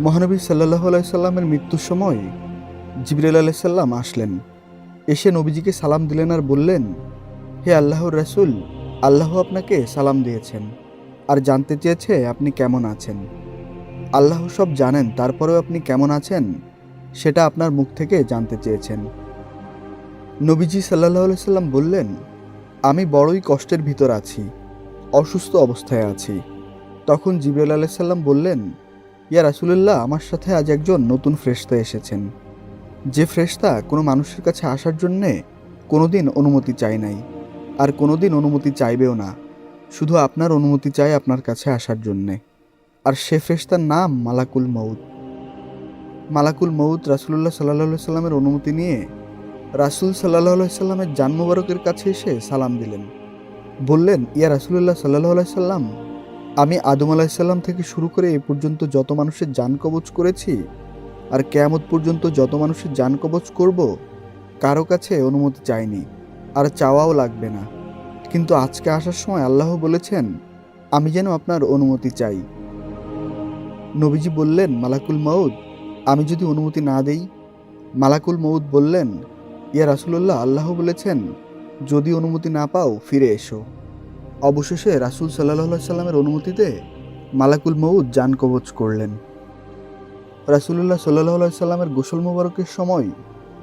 মহানবী সাল্লাহ আলাইসাল্লামের মৃত্যুর সময় জিবরাল আলাইসাল্লাম আসলেন। এসে নবীজিকে সালাম দিলেন আর বললেন, হে আল্লাহর রাসূল, আল্লাহ আপনাকে সালাম দিয়েছেন আর জানতে চেয়েছে আপনি কেমন আছেন। আল্লাহ সব জানেন, তারপরেও আপনি কেমন আছেন সেটা আপনার মুখ থেকে জানতে চেয়েছেন। নবীজি সাল্লাহ সাল্লাম বললেন, আমি বড়ই কষ্টের ভিতর আছি, অসুস্থ অবস্থায় আছি। তখন জিবরাল আলাইসাল্লাম বললেন ইয়া রাসুলুল্লাহ, আমার সাথে আজ একজন নতুন ফ্রেশতা এসেছেন। যে ফ্রেশতা কোনো মানুষের কাছে আসার জন্যে কোনোদিন অনুমতি চাই নাই, আর কোনোদিন অনুমতি চাইবেও না। শুধু আপনার অনুমতি চাই আপনার কাছে আসার জন্যে। আর সে ফ্রেশতার নাম মালাকুল মৌত মালাকুল মৌত রাসুলুল্লাহ সাল্লাহ সাল্লামের অনুমতি নিয়ে রাসুল সাল্লাহ সাল্লামের জান মুবারকের কাছে এসে সালাম দিলেন। বললেন, ইয়া রাসুলুল্লাহ সাল্লাহ সাল্লাম আমি আদম আলাহিসাল্লাম থেকে শুরু করে এ পর্যন্ত যত মানুষের যান কবচ করেছি, আর কেয়ামত পর্যন্ত যত মানুষের যান কবচ করব, কারও কাছে অনুমতি চাইনি, আর চাওয়াও লাগবে না। কিন্তু আজকে আসার সময় আল্লাহ বলেছেন, আমি যেন আপনার অনুমতি চাই। নবীজি বললেন, মালাকুল মৌদ আমি যদি অনুমতি না দেই? মালাকুল মৌদ বললেন, ইয়া রাসুলুল্লাহ, আল্লাহ বলেছেন, যদি অনুমতি না পাও, ফিরে এসো। অবশেষে রাসুল সাল্লাহ সাল্লামের অনুমতিতে মালাকুল মৌদ যান কবচ করলেন। রাসুলুল্লাহ সাল্লাহ সাল্লামের গোসল মোবারকের সময়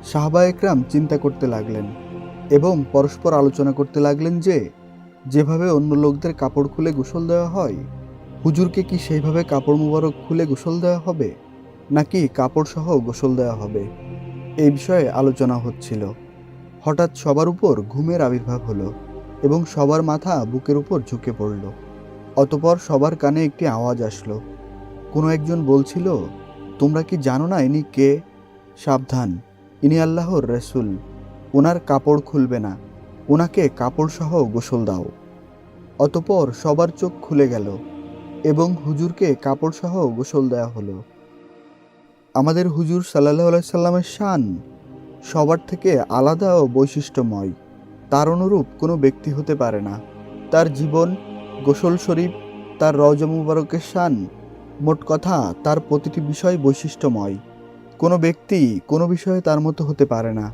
সাহবা একরাম চিন্তা করতে লাগলেন এবং পরস্পর আলোচনা করতে লাগলেন যে, যেভাবে অন্য লোকদের কাপড় খুলে গোসল দেওয়া হয়, হুজুরকে কি সেইভাবে কাপড় মোবারক খুলে গোসল দেওয়া হবে, নাকি কাপড় সহ গোসল দেওয়া হবে? এই বিষয়ে আলোচনা হচ্ছিল। হঠাৎ সবার উপর ঘুমের আবির্ভাব হলো। এবং সবার মাথা বুকের উপর ঝুঁকে পড়ল। অতপর সবার কানে একটি আওয়াজ আসলো। কোনো একজন বলছিল, তোমরা কি জানো না ইনি কে? সাবধান, ইনি আল্লাহর রসুল। ওনার কাপড় খুলবে না। ওনাকে কাপড় সহ গোসল দাও। অতপর সবার চোখ খুলে গেল এবং হুজুরকে কাপড় সহ গোসল দেওয়া হলো। আমাদের হুজুর সাল্লাহ সাল্লামের শান সবার থেকে আলাদা ও বৈশিষ্ট্যময়। তার অনুরূপ কোনো ব্যক্তি হতে পারে না। তার জীবন, গোসল শরীফ, তার রজ মুবারকের শান, মোট কথা তার প্রতিটি বিষয় বৈশিষ্ট্যময়। কোনো ব্যক্তি কোনো বিষয়ে তার মতো হতে পারে না।